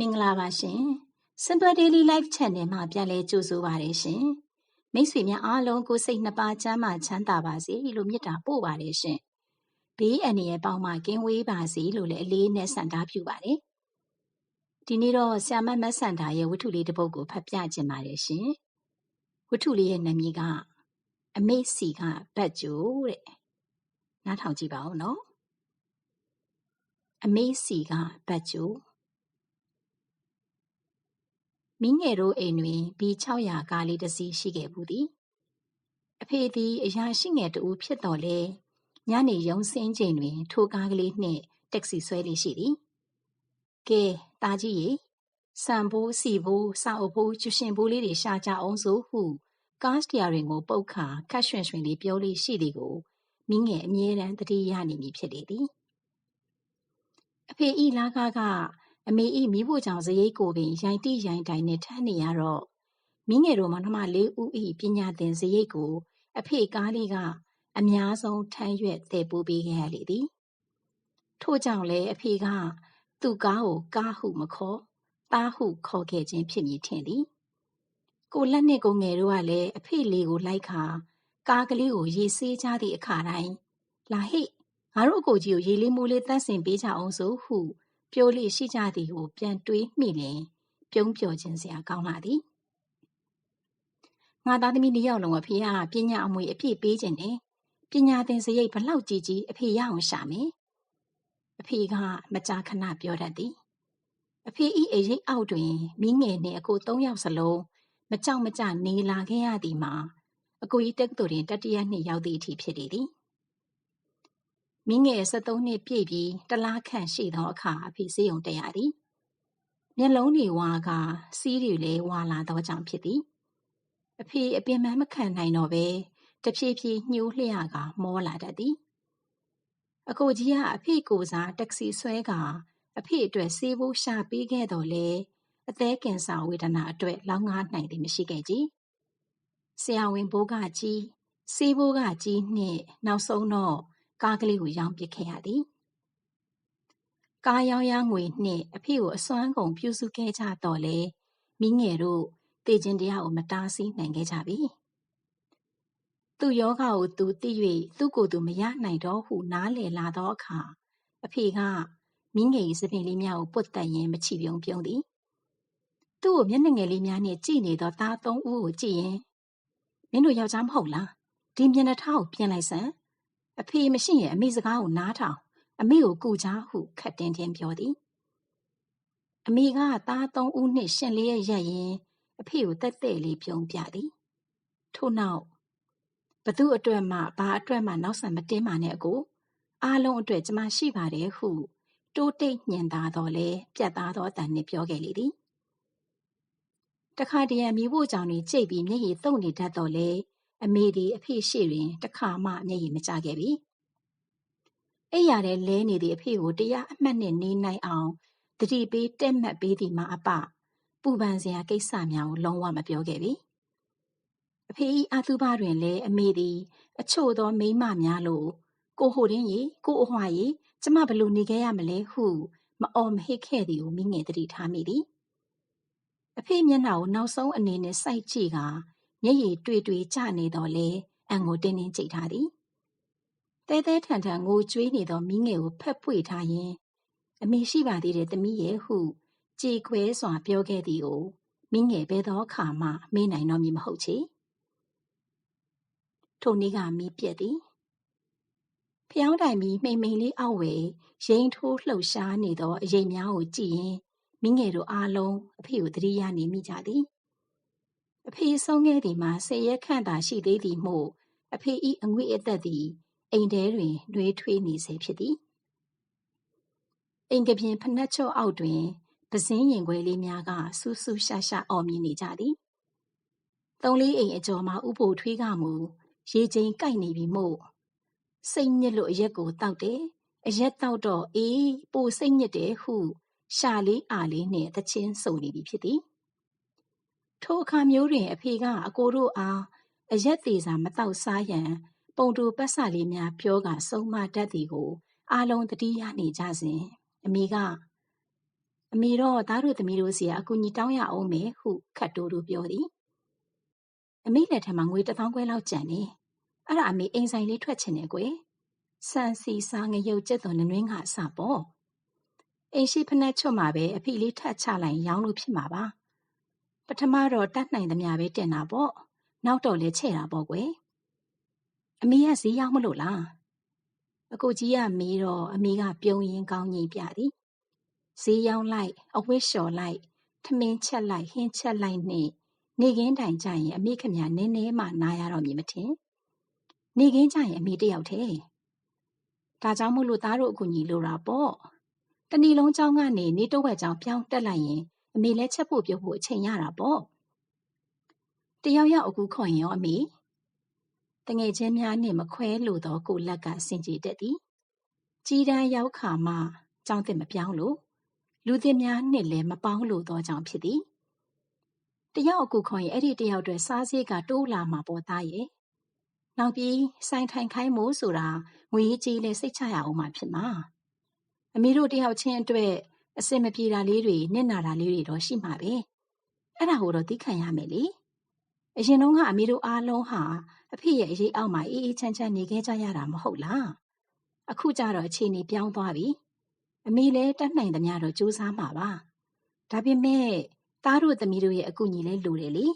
မင်္ဂလာပါရှင် Simple Daily Life Channel မှာပြန်လည်ကြိုဆိုပါရရှင်မိတ်ဆွေများအားလုံးကိုစိတ်နှစ်ပါးချမ်းသာချမ်းသာပါစေလို့မေတ္တာပို့ပါတယ်ရှင်ဘေးအန္တရာယ်ပေါင်းမှကင်းဝေးပါစေလို့လည်းအလေးနဲ့ဆန္ဒပြုပါတယ်ဒီနေ့တော့ဆ iam မတ်ဆန္ဒာရဲ့ဝတ္ထုလေးတစ်ပုဒ်ကိုဖတ်ပြခြင်းပါတယ်ရှင်ဝတ္ထုလေးရဲ့နာမည်ကအမေစီကဘတ်ဂျိုတဲ့နားထောင်ကြည့်ပါဦးနော်အမေစီကဘတ်ဂျို မင်းငယ်တို့အိမ်တွင် ဘီ600ကားလေးတစ်စီးရှိခဲ့ဘူးသည်အဖေသည် အရာရှိငယ်တူဖြစ်တော်လဲညနေရုံစင်းချိန်တွင် ထိုကားကလေးနှင့်တက္ကစီဆွဲလေးရှိသည်ကဲတာကြီးရေစံဘိုးစီဘိုးစာအုပ်ဘိုးကျရှင်ဘိုးလေးတွေရှာကြအောင်စို့ဟုကားစတရာရင်ကိုပုတ်ခါခတ်ရွှင်ရွှင်လေးပြောလေးရှိသည်ကိုမင်းငယ်အမြဲတမ်းတတိယနေမည်ဖြစ်လေသည်အဖေဤလာကားက အမေ၏မီးဖိုချောင်စရိတ်ကိုပင်ရိုင်တိရိုင်တိုင်နှင့်ထမ်းနေရတော့မီးငယ်တို့မောင်နှမလေးဦး၏ပညာသင်စရိတ်ကို အဖေကားလေးကအများဆုံးထမ်းရွက်သယ်ပိုးပေးခဲ့ရလေသည်ထို့ကြောင့်လည်းအဖေကသူ့ကားကိုကားဟုမခေါ်သားဟုခေါ်ခဲ့ခြင်းဖြစ်မည်ထင်သည်ကိုလက်နှင့်ကိုငယ်တို့ကလည်းအဖေလေးကိုလိုက်ခါကားကလေးကိုရေဆေးကြသည့်အခါတိုင်းလာဟိငါတို့အကိုကြီးကိုရေလေးမိုးလေးတန့်စင်ပေးကြအောင်စို့ဟု ပျိုးလေရှိကြသည်ကို ပြန်တွေးမိလျင် ပြုံးပျော်ခြင်းစရာကောင်းလာသည်ငါသားသမီးနှစ်ယောက်လုံးအဖေကပညာအမွေအပြည့်ပေးခြင်းနဲ့ပညာသင်စရိတ်ဘလောက်ကြီးကြီးအဖေရအောင်ရှာမယ်အဖေကမကြာခဏပြောတတ်သည်အဖေဤအရေးအောက်တွင်မိငယ်နှင့်အကို၃ယောက်စလုံးမကြောက်မကြနေလာခဲ့ရသည်မှာအကိုကြီးတက္ကသိုလ်တွင်တတိယနှစ်ရောက်သည့်အထိဖြစ်လေသည် မင်းငယ်73နှစ်ပြည့်ပြီးတလားခန့်ရှိသောအခါအဖေဆေးရုံတက်ရသည်မျက်လုံးတွေဝါကစီးတွေလည်းဝါလာသောကြောင့်ဖြစ်သည်အဖေအပင်ပန်းမခံနိုင်တော့ပဲတဖြည်းဖြည်းညှိုးလျှကမောလာတတ်သည်အကိုကြီးကအဖေကိုစားတက္ကစီဆွဲကအဖေအတွက်ဆေးဖို့ရှာပေးခဲ့တော်လဲအသေးကင်ဆာဝေဒနာအတွက်လောင်းငါးနိုင်သည်မရှိခဲ့ကြဆရာဝန်ဘိုးကကြီးဆေးဘိုးကကြီးနှင့်နောက်ဆုံးတော့ ကားကလေးကိုရောင်းပစ်ခဲ့ရသည်။ကားရောင်းရငွေနှင့်အဖေကိုအစွမ်းကုန်ပြုစုခဲ့ကြတော့လေမိငယ်တို့တေခြင်းတရားကိုမတားဆီးနိုင်ခဲ့ကြပြီ။သူ့ယောဂကိုသူသိ၍သူ့ကိုယ်သူမရနိုင်တော့ဟုနားလည်လာသောအခါအဖေကမိငယ်၏စပင်လေးများကိုပွတ်တက်ရင်းမချီပြုံပြုံသည်။သူ့ကိုမျက်နှာငယ်လေးများနှင့်ကြည့်နေသောသားသုံးဦးကိုကြည့်ရင်မင်းတို့ယောက်ျားမဟုတ်လားဒီမျက်နှာထားကိုပြင်လိုက်စမ်း အဖေမရှိရင် အမေစကားကိုနားထောင် အမေကိုကူကြဟုခတ်တင်းတင်းပြောသည် အမေက သားသုံးဦးနှင့်ရှင်လျက်ရက်ရင်အဖေကိုတက်တဲ့လေးပြုံးပြသည် ထို့နောက်ဘသူအတွက်မှ ဘာအတွက်မှ နောက်ဆံမတင်းပါနဲ့အကို အားလုံးအတွက် ကျမရှိပါတယ်ဟု တိုးတိတ်ညင်သာတော့လဲပြတ်သားသောအတန်နှင့် ပြောခဲ့လေသည် တခါတရံမိဖို့ကြောင့်နေကြိတ်ပြီး မျက်ရည်တုံနေတတ်တော့လဲ အမေသည်အဖေရှေ့တွင်တခါမှမျက်ရည်မကျခဲ့ပြီ။အိပ်ရာထဲလဲနေသည့်အဖေကိုတရားအမှတ်နှင့်နေနိုင်အောင်သတိပေးတက်မှတ်ပေးသည်မှအပပူပန်စရာကိစ္စများကိုလုံးဝမပြောခဲ့ပြီ။အဖေ၏အာသုဘတွင်လည်းအမေသည်အချို့သောမိန်းမများလိုကိုဟိုတင်းရေကိုအဟွာရေကျမဘလို့နေခဲ့ရမလဲဟုမအော်မဟစ်ခဲ့သည်ကိုမိငယ်သတိထားမိသည်။အဖေမျက်နှာကိုနောက်ဆုံးအနေနဲ့စိုက်ကြည့်ကာ မျက်ရည်တွေ့တွေ့ကျနေတော့လေအံကိုတင်းတင်းကြိတ်ထားသည်တဲတဲထန်ထန်ငိုကြွေးနေသောမိငယ်ကိုဖက်ဖွေထားရင်အမေရှိပါသေးတယ်တမီးရဲ့ဟုကြေခွဲစွာပြောခဲ့သည်ကိုမိငယ်ဘဲသောအခါမှမေးနိုင်တော့မည်မဟုတ်ချေထိုနေ့ကမီးပြက်သည်ဖျောင်းတိုင်ပြီးမိမ့်မိန်လေးအောက်ဝယ်ရိန်ထိုးလှုပ်ရှားနေသောအရေးများကိုကြည့်ရင်မိငယ်တို့အားလုံးအဖေကိုတတိယနေမိကြသည် အဖေဆုံးခဲ့သည်မှာဆယ်ရက်ခန့်သာရှိသေးသည်မို့အဖေ၏အငွေ့အသက်သည်အိမ်ထဲတွင်နှွေးထွေးနေစေဖြစ်သည်အိမ်ကပြင်ဖနက်ချုပ်အောက်တွင်ပစင်းရင်ခွဲလေးများကဆူဆူရှာရှာအော်မြည်နေကြသည်သုံးလေးအိမ်အကျော်မှာဥပိုထွေးကမူရေချိန်ကိုက်နေပြီမို့စိတ်ညစ်လို့အရက်ကိုတောက်တယ်အရက်တောက်တော့အေးပိုစိတ်ညစ်တယ်ဟုရှာလေးအာလေးနှင့်သချင်းဆိုနေပြီဖြစ်သည် ထိုအခါမျိုးတွင် အဖေက အကိုတို့အား အရက်သေးစာမတောက်စားရန် ပုံတူပတ်စလေးများ ပြောကဆုံးမတတ်သည်ကို အားလုံးတတိယနေကြစဉ် အမေက အမေတော့ သားတို့သမီးတို့စီက အကူကြီးတောင်းရအောင်မယ် ဟုခတ်တိုးတို့ပြောသည် အမေလက်ထက်မှာ ငွေတစ်သောင်းခွဲလောက်ကျန်နေအဲ့ဒါ အမေ အိမ်ဆိုင်လေး ထွက်ချင်တယ်ကွယ် ဆန်စီစား ငရုတ်ကျက်သွန်နွင်းကအစပေါ့ အိမ်ရှိဖက်နှက်ချွတ်မှာပဲ အဖေလေးထတ်ချလိုက်ရောင်းလို့ဖြစ်မှာပါ ပထမတော့တတ်နိုင်သမျှပဲတင်တာပေါ့နောက်တော့လဲချဲ့တာပေါ့ကွယ်အမေကဈေးရောက်မလို့လားအကိုကြီးကမေးတော့အမေကပြုံးရင်ကောင်းကြီးပြသည်ဈေးရောက်လိုက်အဝတ်လျှော်လိုက်ထမင်းချက်လိုက်ဟင်းချက်လိုက်နဲ့နေကင်းတိုင်ကြရင်အမေခမနည်းနည်းမှနားရတော့မည်မထင်နေကင်းကြရင်အမေတယောက်တည်းဒါကြောင့်မို့လို့သားတို့အကူကြီးလိုတာပေါ့တဏီလုံးเจ้าကနေနေတော့ဝက်เจ้าပြောင်းတက်လိုက်ရင် အမေလည်းချက်ဖို့ပြုတ်ဖို့အချိန်ရတာပေါ့တယောက်ယောက်အကူခေါ်ရင်ရောအမေတငယ်ချင်းများနှင့်မခွဲလို့သောကိုလက်ကစင်ကြည်တတ်သည်ကြီးတန်းရောက်ခါမှကြောင်းသစ်မပြောင်းလို့လူသစ်များနှင့်လည်းမပေါင်းလို့သောကြောင့်ဖြစ်သည်တယောက်အကူခေါ်ရင်အဲ့ဒီတယောက်အတွက်စားစည်းကတိုးလာမှာပေါ်သားရဲ့နောက်ပြီးဆိုင်ထိုင်ခိုင်းမို့ဆိုတာငွေကြီးလဲစိတ်ချရအောင်မှဖြစ်မှာအမေတို့တယောက်ချင်းအတွက် အစင်မပြေတာလေးတွေနစ်နာတာလေးတွေတော့ရှိမှာပဲအဲ့ဒါကိုတော့သိခံရမယ်လေအရင်တုန်းကအမေတို့အားလုံးဟာအဖေရဲ့အရေးအောက်မှာအေးအေးချမ်းချမ်းနေခဲ့ကြရတာမဟုတ်လားအခုကျတော့အခြေအနေပြောင်းသွားပြီအမေလည်းတတ်နိုင်သမျှတော့စူးစမ်းမှာပါဒါပေမဲ့သားတို့သမီးတို့ရဲ့အကူအညီလည်းလိုတယ်လေ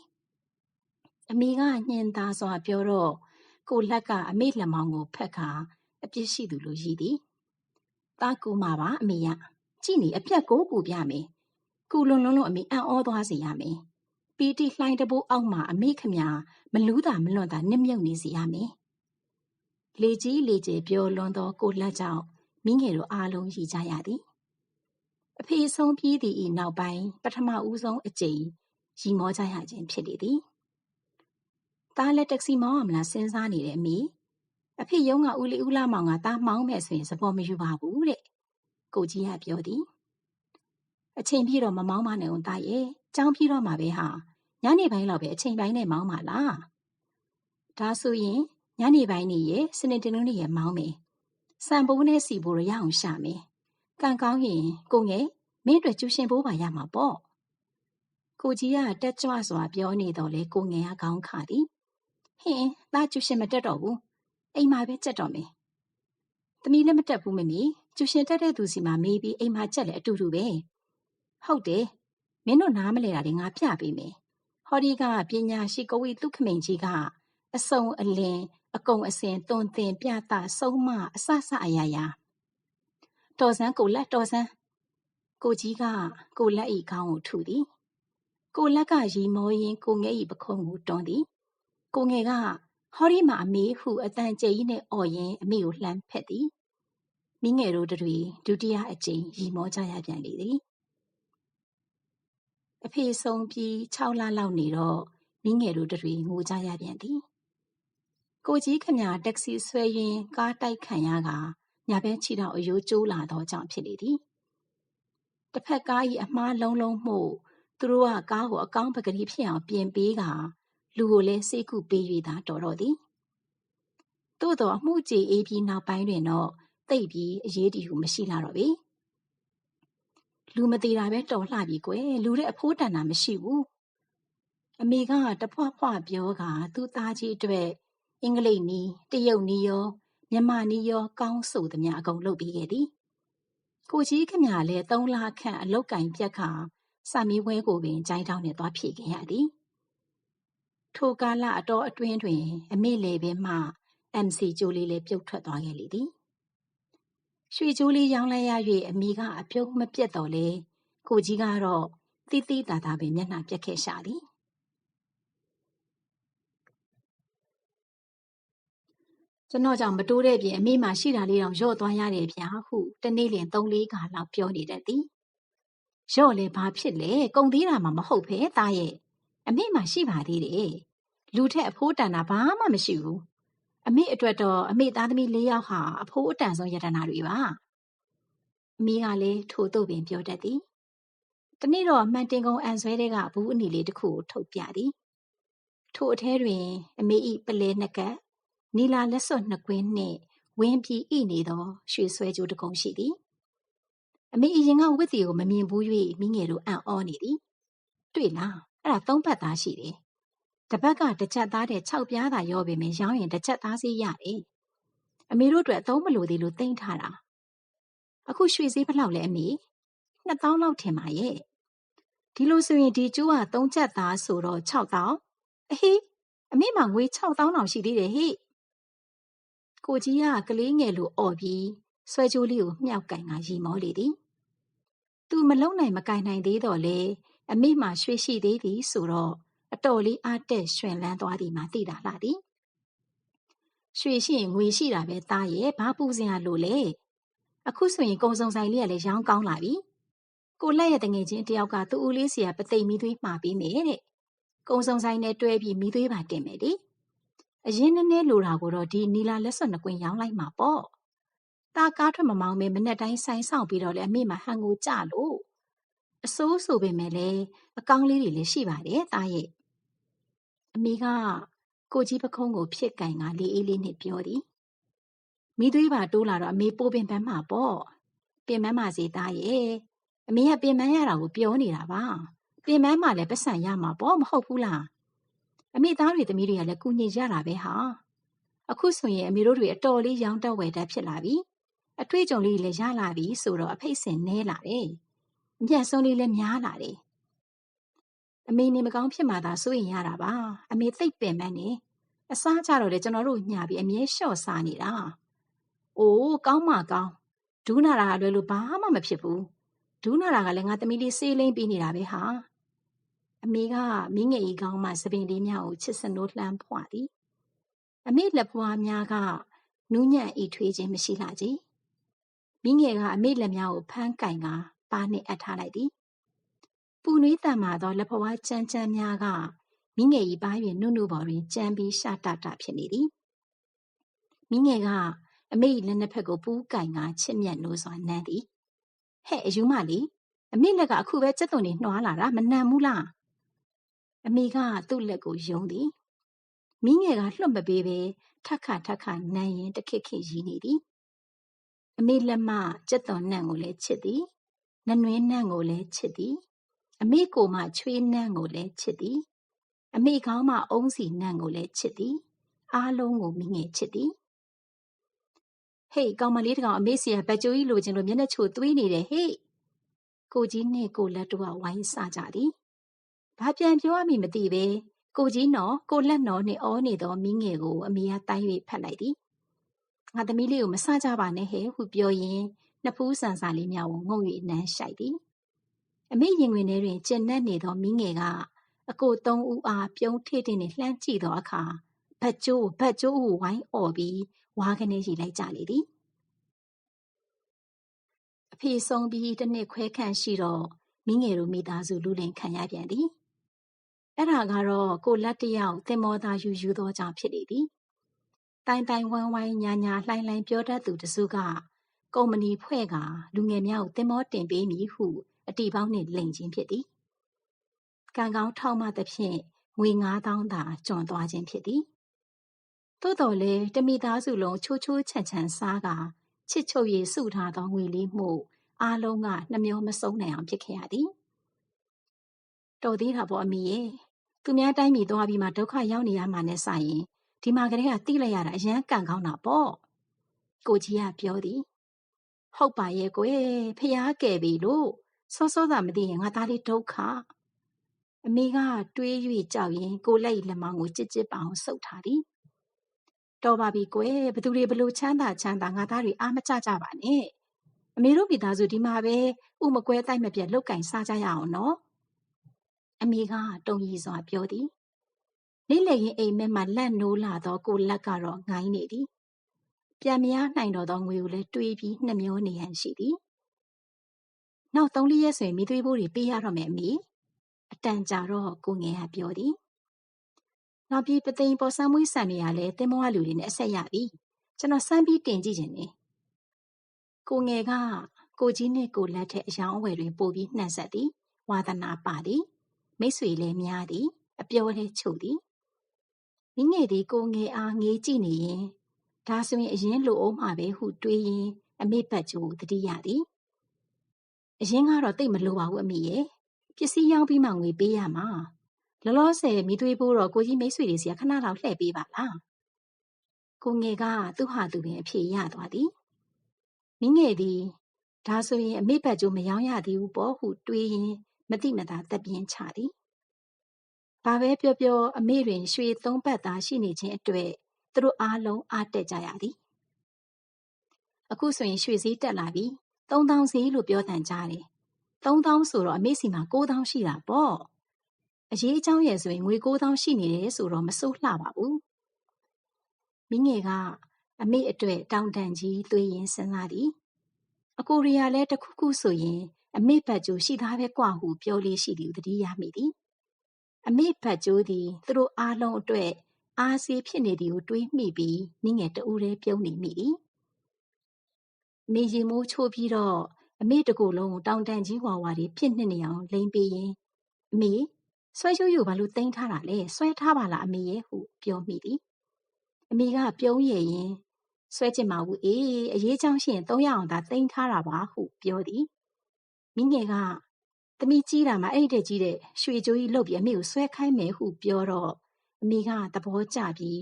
အမေကညင်သားစွာပြောတော့ကိုလက်ကအမေလက်မောင်းကိုဖက်ခါအပြစ်ရှိသူလိုရည်သည်သားကူမှာပါအမေရ ကြည့်နေအပြက်ကိုကူပြမယ်ကူလွန်လွန်းလို့အမေအံ့ဩသွားစေရမယ်ပီတီလှိုင်းတဘိုးအောက်မှာအမေခမမလူးတာမလွန်တာနစ်မြုပ်နေစီရမယ်လေကြီးလေကျပြောလွန်သောကိုလက်ကြောင့်မိငယ်တို့အားလုံးရည်ကြရသည်အဖေဆုံးပြီးသည့်ဤနောက်ပိုင်းပထမဦးဆုံးအကြိမ်ရီမောကြရခြင်းဖြစ်လေသည်တားလက်တက္ကစီမောင်းအောင်မလားစဉ်းစားနေတယ်အမေအဖေရုံးကဦးလေးဦးလာမောင်ကတားမောင်းမဲ့ဆိုရင်စပေါ်မယူပါဘူးတဲ့ ကိုကြီးကပြောသည်အချိန်ပြည့်တော့မမောင်းမနဲ့ဦးသားရဲ့ကြောင်းပြည့်တော့မှာပဲဟာညနေပိုင်းလောက်ပဲအချိန်ပိုင်းနဲ့မောင်းပါလားဒါဆိုရင်ညနေပိုင်းနေရဲ့စနေတင်လုံးနေရဲ့မောင်းမယ်စံပိုးနဲ့စီပိုးရအောင်ရှာမယ်ကံကောင်းရင်ကိုငယ်မင်းတို့ကျူရှင်ပိုးပါရမှာပေါ့ကိုကြီးကတက်ကြွစွာပြောနေတော့လေကိုငယ်ကခေါင်းခါသည်ဟင်းသားကျူရှင်မတက်တော့ဘူးအိမ်မှာပဲကြက်တော့မယ်သမီးလည်းမတက်ဘူးမမီ ကျူရှင်တက်တဲ့သူစီမှာမေးပြီးအိမ်မှာကြက်လေအတူတူပဲဟုတ်တယ်မင်းတို့နားမလဲတာတွေငါပြပေးမယ်ဟောဒီကပညာရှိကဝိတုခမိန်ကြီးကအစုံအလင်အကုံအစင်တွန်တင်ပြတာဆုံးမအဆဆအရာရာတော်စန်းကိုလက်တော်စန်းကိုကြီးကကိုလက်ဤခေါင်းကိုထုသည်ကိုလက်ကရီမောရင်ကိုငယ်ဤပခုံးကိုတွန်းသည်ကိုငယ်ကဟောဒီမှာအမေဟုအတန်ကျဲကြီးနဲ့အော်ရင်အမေကိုလှမ်းဖက်သည် မိငယ်တို့တွေ ဒုတိယအကြိမ်ရီမောကြရပြန်လေသည် အဖေဆုံးပြီး6လလောက်နေတော့ မိငယ်တို့တွေ ငိုကြရပြန်သည် ကိုကြီးခမတက္ကစီဆွဲရင်း ကားတိုက်ခံရကညာဘက်ခြေထောက်အယိုးကျိုးလာသောကြောင့် ဖြစ်လေသည် တစ်ဖက်ကား၏အမားလုံးလုံးမှုသူတို့က ကားကို အကောင်းပကတိဖြစ်အောင် ပြင်ပေးကလူကိုလည်းစိတ်ကူပေး၍သာ တော်တော်သည် သို့တော် အမှုကြေအေးပြီး နောက်ပိုင်းတွင်တော့ တိတ်ပြီးအရေးတည်ဟုမရှိလာတော့ပေလူမသေးတာပဲတော်လှပြီကွယ်လူတဲ့အဖိုးတန်တာမရှိဘူးအမေကတဖွဖွပြောကသူ့သားကြီးအတွက်အင်္ဂလိပ်နီးတရုတ်နီးရောမြန်မာနီးရောကောင်းဆိုသမျှအကုန်လုပ်ပေးခဲ့သည်ကိုကြီးခမလည်းသုံးလခန့်အလုတ်ကင်ပြက်ခါစာမီးဝဲကိုပင်ကြိုင်းတောင်းနဲ့သွားဖြည့်ခဲ့ရသည်ထိုကာလအတော်အတွင်းတွင် အမေလေပင်မှ MC ကျိုးလေးလည်းပြုတ်ထွက်သွားခဲ့လေသည် ရွှေကြိုးလေးရောင်းလိုက်ရ၍အမိကအပြုံးမပြတ်တော့လေကိုကြီးကတော့တိတိတသာပင်မျက်နှာပြက်ခဲ့ရှာသည်ကျွန်တော်ကြောင့်မတိုးတဲ့ပြင်အမေမှရှိတာလေးတောင်ရော့သွားရတယ်ဗျာဟုတနေ့လင်3-4ခါလောက်ပြောနေတတ်သည်ရော့လေဘာဖြစ်လဲကုံသေးတာမှမဟုတ်ဖဲသားရဲ့အမေမှရှိပါသေးတယ်လူထက်အဖိုးတန်တာဘာမှမရှိဘူး အမေအတွက်တော့အမေသားသမီး၄ယောက်ဟာအဖိုးအတန်ဆုံးယတနာတွေပါအမေကလည်းထို့သို့ပင်ပြောတတ်သည်တနေ့တော့မှန်တင်ကုန်းအန်ဆွဲတဲ့ကဘူးအနီလေးတစ်ခုကိုထုတ်ပြသည်ထို့အထဲတွင် အမေဤပလဲနှစ်ကပ်နီလာလက်စွပ်နှစ်ကွင်းနှင့်ဝင်းပြီးဣနေသော ရွှေဆွဲကြိုးတကုံရှိသည်အမေအရင်ကဝတ်တီကိုမမြင်ဘူး၍မိငယ်တို့အံ့ဩနေသည်တွေ့လားအဲ့ဒါသုံးပတ်သားရှိတယ် တပတ်ကတစ်ချက်သားတဲ့6ပြားသာရောပေမယ့်ရောင်းရင်တစ်ချက်သားစီးရတယ်အမေတို့အတွက်အသုံးမလိုသေးလို့တင်ထားတာအခုရွှေစည်းဘလောက်လဲအမေ2000လောက်ထင်ပါရဲ့ဒီလိုဆိုရင်ဒီကျိုးက3ချက်သားဆိုတော့6000အဟေးအမေမှငွေ6000တောင်ရှိသေးတယ်ဟိကိုကြီးကကလေးငယ်လိုអော်ပြီးဆွဲကြိုးလေးကိုမြှောက်ကင်ကရီမောလေသည်သူမလုံနိုင်မကင်နိုင်သေးတော့လေအမိမှရွှေရှိသေးသည်ဆိုတော့ အတော်လေးအားတက်ရွှင်လန်းသွားသည်မှသိတာလားသည်ရွှေရှိရင်ငွေရှိတာပဲသားရဲ့ဘာပူစင်ရလို့လဲအခုဆိုရင်ကုံစုံဆိုင်လေးကလည်းရောင်းကောင်းလာပြီကိုလက်ရဲ့တငယ်ချင်းတယောက်ကသူ့ဦးလေးစီကပသိမ်မီသွေးမှာပေးမယ်တဲ့ကုံစုံဆိုင်နဲ့တွဲပြီးမီသွေးပါတင်မယ်လေအရင်နည်းနည်းလိုတာကိုတော့ဒီနီလာလက်စွပ်နှစ်ကွင်းရောင်းလိုက်မှာပေါ့ตาကားထွက်မမောင်းမဲမနဲ့တိုင်းဆိုင်ဆောင်ပြီးတော့လေအမေမဟန်ကိုကြလို့အစိုးဆိုပေမဲ့လည်းအကောင်းလေးတွေလည်းရှိပါတယ်ตาရဲ့ အမေကကိုကြီးပခုံးကိုဖြစ်ကင်ကလေးအေးလေးနဲ့ပြောသည်မိသွေးပါတိုးလာတော့အမေပိုးပင်ပန်းမှာပေါ့ပင်ပန်းပါစေသားရဲ့အမေကပင်ပန်းရတာကိုပြောနေတာပါပင်ပန်းမှလည်းပတ်စံရမှာပေါ့မဟုတ်ဘူးလားအမေသားတွေသမီးတွေကလည်းကုညီကြတာပဲဟာအခုဆိုရင်အမေတို့တွေအတော်လေးရောင်းတဝယ်တတ်ဖြစ်လာပြီအထွေးကြုံလေးလည်းရလာပြီဆိုတော့အဖိတ်စင်နဲလာတယ်အမျက်ဆုံးလေးလည်းများလာတယ် အမေနေမကောင်းဖြစ်မှသာစိုးရင်ရတာပါအမေသိပ်ပင်ပန်းနေအစားကြတော့လေကျွန်တော်တို့ညှပြီးအမြဲလျှော့စားနေတာအိုးကောင်းမှကောင်းဒူးနာတာကလွယ်လို့ဘာမှမဖြစ်ဘူးဒူးနာတာကလည်းငါသမီးလေးဆေးလိမ့်ပြီးနေတာပဲဟာအမေကမင်းငယ်ကြီးကောင်းမှစပင်လေးများကိုချစ်စနိုးလှမ်းဖွာသည်အမေလက်ဖွားများကနူးညံ့ဤထွေးခြင်းမရှိလာကြမင်းငယ်ကအမေလက်များကိုဖမ်းကင်ကပါနှင့်အပ်ထားလိုက်သည်ပူ နွေးတန်မာသောလက်ဖွားကြမ်းကြမ်းများကမင်းငယ်ကြီးပါး၍နုနုပေါ်တွင်ကြမ်းပြီးရှာတတဖြစ်နေသည်မင်းငယ်ကအမေလက်နှစ်ဖက်ကိုပူးကင်ကချစ်မြတ်နိုးစွာနမ်းသည်ဟဲ့အယူမလေးအမေလက်ကအခုပဲစက်သွန်နေနှွားလာတာမနမ်းဘူးလားအမေကသူ့လက်ကိုယုံသည်မိငယ်ကလွှတ်မပေးပဲထက်ခါထက်ခါနမ်းရင်တခစ်ခစ်ရီးနေသည်အမေလက်မကြက်တော်နန့်ကိုလည်းချစ်သည်နနွေးနန့်ကိုလည်းချစ်သည် အမေကိုမှချွေးနန့်ကိုလည်းချစ်သည် အမေကောင်းမှအုံးစီနန့်ကိုလည်းချစ်သည် အားလုံးကိုမိငယ်ချစ်သည်ဟေးကောင်မလေးတကောင်အမေစီကဘက်ကျိုးကြီးလိုချင်လို့မျက်နှာချိုသွေးနေတယ်ဟေးကိုကြီးနှင့်ကိုလက်တို့ကဝိုင်းစကြသည်ဘာပြန်ပြောရမည်မသိပဲကိုကြီးနော်ကိုလက်နော်နှင့်အောနေသောမိငယ်ကိုအမေကတိုင်း၍ဖတ်လိုက်သည်ငါသမီးလေးကိုမဆကြပါနဲ့ဟဲ့ဟုပြောရင်းနှစ်ဖူးဆန်စာလေးများကိုငုံ၍နမ်းရှိုက်သည် အမေရင်ဝင်ထဲတွင်ကျဉ်နှက်နေသောမိငယ်ကအကိုသုံးဦးအားပြုံးထေးတင်နှင့်လှမ်းကြည့်သောအခါဘတ်ကျိုးဘတ်ကျိုးဟုဝိုင်းអော်ပြီးဝါကနေရီလိုက်ကြလေသည်အဖေဆုံးပြီးတစ်နှစ်ခွဲခန့်ရှိတော့မိငယ်တို့မိသားစုလူလင်ခံရပြန်သည်အဲ့ဒါကတော့ကိုလက်တယောက်တင်မောသားယူယူသောကြောင့်ဖြစ်နေသည်တိုင်တိုင်ဝမ်းဝိုင်းညာညာလှိုင်းလှိုင်းပြောတတ်သူတစုကကုမ္ပဏီဖွဲ့ကလူငယ်များကိုတင်မောတင်ပေးမည်ဟု အတီပေါင်းနှင့်လိန်ခြင်းဖြစ်သည်ကံကောင်းထောက်မှသဖြင့်ငွေ9000သာကျွန်သွားခြင်းဖြစ်သည်သို့တော်လည်းတမိသားစုလုံးချိုးချိုးချန်ချန်စားကချစ်ချုပ်ရည်စုထားသောငွေလေးမှုအားလုံးကနှမျောမဆုံးနိုင်အောင်ဖြစ်ခဲ့ရသည်တော်သေးတာပေါ့အမိရဲ့သူများတိုင်းပြည်သွားပြီးမှဒုက္ခရောက်နေရမှနဲ့ဆိုင်ရင်ဒီမှာကလေးကတိလိုက်ရတာအရန်ကန်ကောင်းတာပေါ့ကိုကြီးကပြောသည် ဟုတ်ပါရဲ့ကိုယ်ဖျားကယ်ပြီလို့ စောစောသာမသိရင်ငါသားလေးဒုက္ခအမေကတွေး၍ကြောက်ရင်ကိုလက်လက်မောင်းကိုကြစ်ကြစ်ပအောင်ဆုပ်ထားသည်တော်ပါပြီကွယ်ဘသူတွေဘလို့ချမ်းသာချမ်းသာငါသားတွေအားမကြကြပါနဲ့အမေတို့မိသားစုဒီမှာပဲဥမကွဲတိုက်မပြတ်လောက်ကင်စားကြရအောင်နော်အမေကတုံရီစွာပြောသည်နေ့လည်ရင်အိမ်မက်မှလက်နိုးလာသောကိုလက်ကတော့ငိုင်းနေသည်ပြန်မရနိုင်တော့သောငွေကိုလည်းတွေးပြီးနှမျောနေဟန်ရှိသည် နောက်သုံးလေးရက်ဆိုရင်မိသွေးဘိုးတွေပေးရတော့မယ်အမေအတန်ကြာတော့ကိုငယ်ကပြောသည်နောက်ပြီးပသိမ်ပေါ်ဆမ်းမွေးဆန်နေရလဲတင်မောကလူတွေနဲ့အဆက်ရပြီကျွန်တော်စမ်းပြီးတင်ကြည့်ခြင်းနေကိုငယ်ကကိုကြီးနဲ့ကိုလက်ထက်အယောင်အဝယ်တွင်ပို့ပြီးနှံ့ဆက်သည်ဝါသနာပါသည်မိတ်ဆွေလည်းများသည်အပြောလည်းချုပ်သည်မိငယ်သည်ကိုငယ်အားငေးကြည့်နေရင်ဒါဆိုရင်အရင်လိုအောင်မှာပဲဟုတွေးရင်အမေပတ်ကျိုးတတိယသည် အရင်ကတော့တိတ်မလိုပါဘူးအမေရဲ့ပစ္စည်းရောင်းပြီးမှငွေပေးရမှာလောလောဆယ်မိသွေးဖို့တော့ကိုကြီးမိတ်ဆွေတွေစီကခဏလောက်လှည့်ပေးပါလားကိုငယ်ကသူ့ဟာသူပင်အဖြေရသွားသည်မိငယ်သည်ဒါဆိုရင်အမေဘက်ကျိုးမယောင်းရသေးဘူးပေါ့ဟုတွေးရင်းမတိမသာတက်ပြင်းချသည်ဘာပဲပြောပြောအမေတွင်ရွှေသုံးပတ်သာရှိနေခြင်းအတွက်သူတို့အားလုံးအားတက်ကြရသည်အခုဆိုရင်ရွှေစည်းတက်လာပြီ 3000စည်းလို့ပြောတန်ကြတယ်3000ဆိုတော့အမေစီမှာ9000ရှိတာပေါ့အရေးအကြောင်းရဲ့ဆိုရင်ငွေ9000ရှိနေတယ်ဆိုတော့မစိုးလှပါဘူးမိငယ်ကအမေအတွက်တောင်တန်ကြီးသွေးရင်စဉ်းစားသည်အကိုရီးယားလည်းတခုခုဆိုရင်အမေဘတ်ကျိုးရှိသားပဲကွာဟုပြောလေးရှိသည်တတိယမိသည်အမေဘတ်ကျိုးသည်သူတို့အားလုံးအတွက်အားစီးဖြစ်နေသည်ကိုတွေးမိပြီးမိငယ်တူးရဲပြုံးနေမိသည် မေရီမိုးချိုးပြီးတော့အမေတကူလုံးတောင်တန်ကြီးဝါဝါတွေဖြစ်နေနေအောင်လိမ့်ပေးရင်အမေဆွဲရှုပ်ယူဘာလို့တင်းထားတာလဲဆွဲထားပါလားအမေရဲ့ဟုပြောမိသည်အမေကပြုံးရရင်ဆွဲကျင်ပါဘူးအေးအရေးချောင်းရှိရင်၃ရအောင်သာတင်းထားတာပါဟုပြောသည်မိငယ်ကသမီးကြီးတာမှအဲ့တဲ့ကြီးတဲ့ရွှေကြိုးကြီးလုတ်ပြီးအမေကိုဆွဲခိုင်းမယ်ဟုပြောတော့အမေကသဘောကျပြီး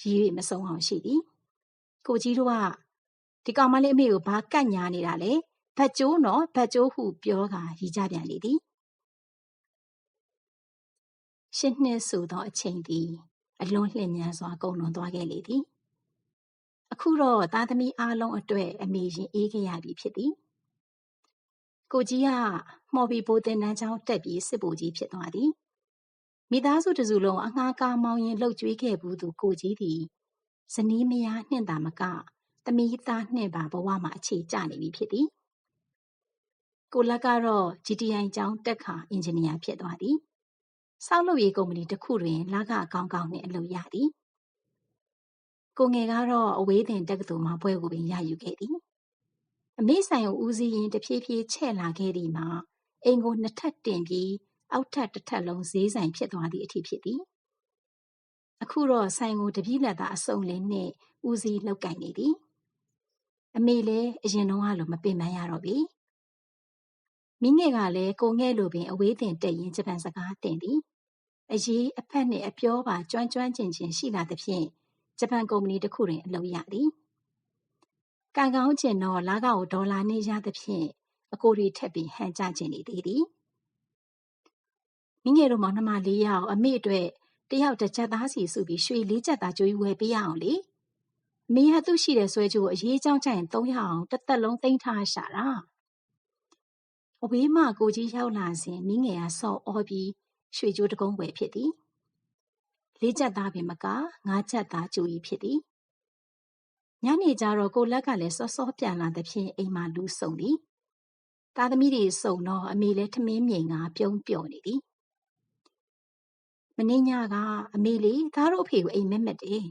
ရည်ရမဆုံးအောင်ရှိသည်ကိုကြီးတို့က ဒီကောင်မလေးအမေကိုဘာကန့်ညာနေတာလဲဘတ်ကျိုးနော်ဘတ်ကျိုးဟုပြောကရည်ကြပြန်လေသည်ရှစ်နှစ်ဆိုသောအချိန်သည် အလွန်လျင်မြန်စွာကုန်လွန်သွားခဲ့လေသည်အခုတော့သားသမီးအားလုံးအတွက်အမေရင်အေးခဲ့ရပြီဖြစ်သည်ကိုကြီးကမော်ဘီဘိုတင်တန်းချောင်းတက်ပြီးစစ်ဘိုကြီးဖြစ်သွားသည်မိသားစုတစုလုံးအငှားကားမောင်းရင်လှုပ်ကြွေးခဲ့ဘူးသူကိုကြီးသည်ဇနီးမယားနှင့်တာမက သမီးသားနှင့်ပါဘဝမှာအခြေကျနေပြီဖြစ်သည်ကိုလက်ကတော့ GTI ကျောင်းတက်ခါအင်ဂျင်နီယာဖြစ်သွားသည်ဆောက်လုပ်ရေးကုမ္ပဏီတစ်ခုတွင်လကကောင်းကောင်းနှင့်အလုပ်ရသည်ကိုငယ်ကတော့အဝေးသင်တက္ကသိုလ်မှာဘွဲ့ကိုပင်ရယူခဲ့သည်အမေဆိုင်ကိုဦးစီးရင်တဖြည်းဖြည်းချဲ့လာခဲ့သည်မှာအိမ်ကိုနှစ်ထပ်တင်ပြီးအောက်ထပ်တစ်ထပ်လုံးဈေးဆိုင်ဖြစ်သွားသည့်အထိဖြစ်သည်အခုတော့ဆိုင်ကိုတပြိလက်သာအစုံလင်းနှင့်ဦးစီးလောက်ကင်နေသည် အမေလည်းအရင်တုန်းကလိုမပင်ပန်းရတော့ပြီမိငယ်ကလည်းကိုငဲ့လိုပင်အဝေးတင်တက်ရင်ဂျပန်စကားတင်သည်အရေးအဖက်နှင့်အပြောပါကျွမ်းကျွမ်းကျင်ကျင်ရှိလာသဖြင့်ဂျပန်ကုမ္ပဏီတစ်ခုတွင်အလုပ်ရသည်ကံကောင်းကျင်တော့လကကိုဒေါ်လာနှင့်ရသဖြင့်အကိုတွေထက်ပြီးဟန်ကြကျင်နေသေးသည်မိငယ်တို့မောင်နှမလေးယောက်အမေအတွက်တယောက်တစ်ချက်သားစီစုပြီးရွှေလေးချက်သားကြွေးဝယ်ပေးရအောင်လေ မေဟာသူ့ရှိတဲ့ဆွဲကြိုးအရေးကြောင်းကြရင်၃ရအောင်တစ်သက်လုံး သိမ်းထားရှာတာ အဝေးမှ ကိုကြီးရောက်လာစဉ်မိငယ်က ဆော့အော်ပြီး ရွှေကြိုးတကုံးဝယ်ဖြစ်သည် လေးချက်သားပင်မက ငါးချက်သား ကြိုးကြီးဖြစ်သည် ညနေကျတော့ ကိုလက်ကလည်း စောစောပြန်လာသဖြင့် အိမ်မှာ လူဆုံသည် သားသမီးတွေစုံတော့ အမေလည်း ထမင်းမြိန်ကပြုံးပျော်နေသည် မနေ့ညက အမေလေးသားတို့အဖေကို အိမ်မက်မက်တယ်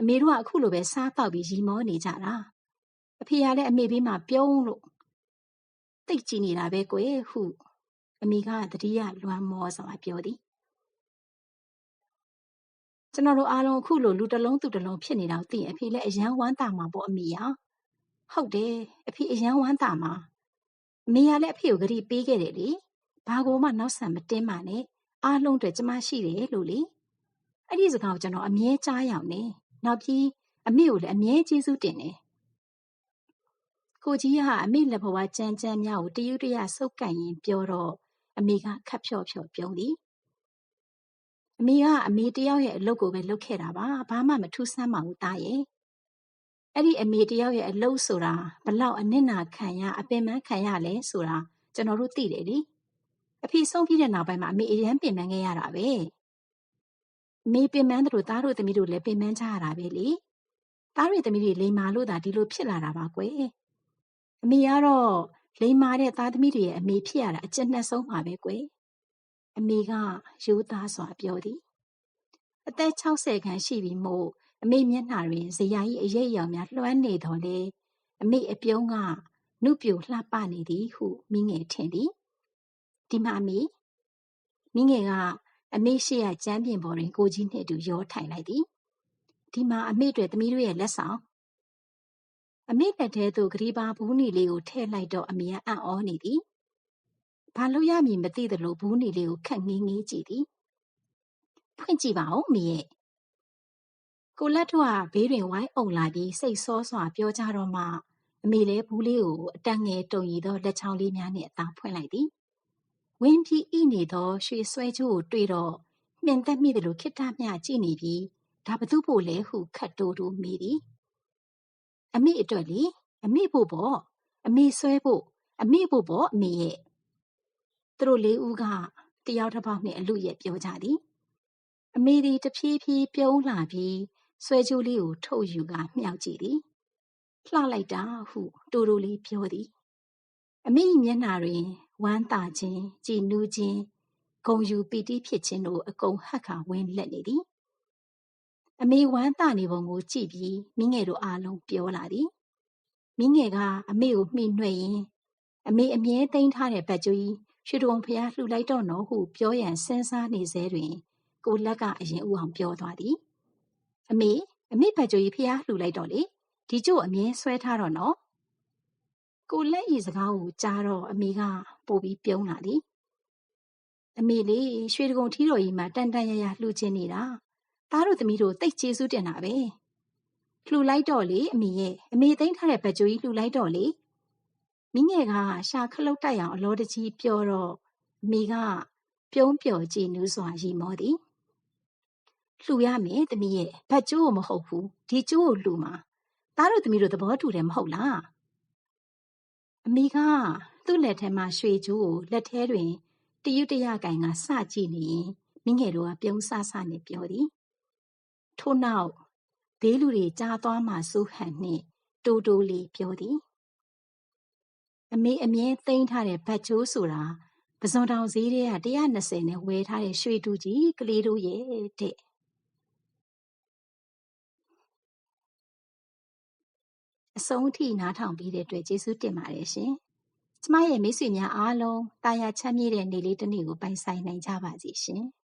အမေတို့ကအခုလိုပဲစားတော့ပြီးရီမောနေကြတာအဖေကလည်းအမေဘေးမှာပြုံးလို့တိတ်ကြည့်နေတာပဲကွယ်ဟုအမေကတတိယလွမ်းမောစွာပြောသည်ကျွန်တော်တို့အားလုံးအခုလိုလူတစ်လုံးသူတစ်လုံးဖြစ်နေတာကိုသိရင်အဖေလည်းအယမ်းဝမ်းသာမှာပေါ့အမေရဟုတ်တယ်အဖေအယမ်းဝမ်းသာမှာအမေကလည်းအဖေကိုဂရီပေးခဲ့တယ်လေဘာကိုမှနောက်ဆံမတင်းပါနဲ့အားလုံးတွေကျမရှိတယ်လို့လေအဲ့ဒီစကားကိုကျွန်တော်အမြဲကြားရအောင်နေ နောက်ပြီးအမေကိုလည်းအမြဲကျေးဇူးတင်တယ်ကိုကြီးကအမေလက်ဘဝကြမ်းကြမ်းများကိုတယူတရဆုပ်ကန်ရင်ပြောတော့အမေကခတ်ဖြော့ဖြော့ပြုံးသည်အမေကအမေတယောက်ရဲ့အလုပ်ကိုပဲလုပ်ခဲ့တာပါဘာမှမထူးဆန်းပါဘူးတားရဲ့အဲ့ဒီအမေတယောက်ရဲ့အလုပ်ဆိုတာဘလောက်အနစ်နာခံရအပင်ပန်းခံရလဲဆိုတာကျွန်တော်တို့သိတယ်လေအဖေဆုံးပြီးတဲ့နောက်ပိုင်းမှာအမေအရန်ပင်ပန်းခဲ့ရတာပဲ အမေပင်ပန်းတို့သားတို့သမီးတို့လည်းပင်ပန်းကြရတာပဲလေသားတွေသမီးတွေလိန်မာလို့သာဒီလိုဖြစ်လာတာပါကွယ်အမေကတော့လိန်မာတဲ့သားသမီးတွေရဲ့အမေဖြစ်ရတာအကျဉ်းနှက်ဆုံးပါပဲကွယ်အမေကရိုးသားစွာပြောသည်အသက်60ခန်းရှိပြီမို့အမေမျက်နှာတွင်ဇရာကြီးအရေးအယောင်များလွှမ်းနေတော်လေအမေအပြုံးကနုပြိုလှပနေသည်ဟုမိငယ်ထင်သည်ဒီမှာအမေမိငယ်က အမေရှိရကျမ်းပြင်ပေါ်တွင်ကိုကြီးနှင့်အတူရောထိုင်လိုက်သည်ဒီမှာအမေတွေသမီးတို့ရဲ့လက်ဆောင်အမေလက်ထဲသို့ဂရီပါဘူးနီလေးကိုထည့်လိုက်တော့အမေကအံ့ဩနေသည်ဘာလို့ရမည်မသိသလိုဘူးနီလေးကိုခက်ငေးငေးကြည့်သည်ဖွင့်ကြည့်ပါဦးမေရဲ့ကိုလက်ထွကဘေးတွင်ဝိုင်းအုံလာပြီးစိတ်ဆောစွာပြောကြတော့မှအမေလည်းဘူးလေးကိုအတန်ငယ်တုံရီသောလက်ချောင်းလေးများနှင့်အသာဖွင့်လိုက်သည် ဝင်းပြီးဣနေသောရွှေဆွဲကြိုးကိုတွေ့တော့မြင်သက်မိသလိုခိတ္တမျှကြည့်နေပြီးဒါဘသူဖို့လဲဟုခတ်တိုးတိုးမိသည်အမိအတွက်လေအမိဖို့ပေါ့အမေဆွဲဖို့အမေဖို့ပေါ့အမေရဲ့သူတို့လေးဦးကတယောက်တစ်ပေါက်နှင့်အလူရဲ့ပြောကြသည်အမေသည်တဖြည်းဖြည်းပြုံးလာပြီးဆွဲကြိုးလေးကိုထုတ်ယူကမြောက်ကြည့်သည်လှလိုက်တာဟုတိုးတိုးလေးပြောသည် အမေမျက်နှာတွင် ဝမ်းသာခြင်းကြည်နူးခြင်းဂုံယူပီတိဖြစ်ခြင်းတို့အကုန်ဟက်ခါဝင်လက်နေသည်အမေဝမ်းသာနေပုံကိုကြည့်ပြီးမိငယ်တို့အားလုံးပြောလာသည်မိငယ်ကအမေကိုမှီနှွှဲရင်းအမေအမြဲသိမ်းထားတဲ့ဘတ်ကြိုးကြီးရွှေတုံဖျားလှူလိုက်တော့နော်ဟုပြောရန်စဉ်းစားနေစေတွင် ကိုလက်ကအရင်ဦးအောင်ပြောသွားသည်အမေအမေဘတ်ကြိုးကြီးဖျားလှူလိုက်တော့လေဒီကျို့အမြဲဆွဲထားတော့နော်ကိုလက်ဤစကားကိုကြားတော့အမေက ပိုပြီးပြုံးလာသည်အမေလေးရွှေတကုံထီးတော်ကြီးမှာတန်တန်ရရလှူခြင်းနေတာသားတို့သမီးတို့တိတ်ကျေးဇူးတင်တာပဲလှူလိုက်တော့လေအမေရဲ့အမေသိမ်းထားတဲ့ဘတ်ကြိုးကြီးလှူလိုက်တော့လေမိငယ်ကရှာခလုတ်တိုက်အောင်အလောတကြီးပြောတော့အမေကပြုံးပျော်ကြည်နူးစွာရီမောသည်လှူရမယ်သမီးရဲ့ဘတ်ကျိုးကိုမဟုတ်ဘူးဒီကျိုးကိုလှူမှာသားတို့သမီးတို့သဘောတူတယ်မဟုတ်လား အမေကသူ့လက်ထဲမှာရွှေကြိုးကိုလက်ထဲတွင်တယူတရကင်ကစကြည့်နေရင်မိငယ်တို့ကပြုံးဆဆနဲ့ပြောသည်ထို့နောက်ဘေးလူတွေကြားသွားမှစိုးဟန်နှင့်တိုးတိုးလေးပြောသည်အမေအမြဲသိမ်းထားတဲ့ဘတ်ချိုးဆိုတာပဇွန်တောင်ဈေးထဲက120နဲ့ဝယ်ထားတဲ့ရွှေတူကြီးကလေးတို့ရဲ့တဲ့ အဆုံးထိနားထောင်ပြီးတဲ့အတွက်ကျေးဇူးတင်ပါတယ်ရှင်။ကျမရဲ့မိတ်ဆွေများအားလုံးတာယာချမ်းမြေ့တဲ့နေ့လေးတစ်နေ့ကိုပိုင်ဆိုင်နိုင်ကြပါစေရှင်။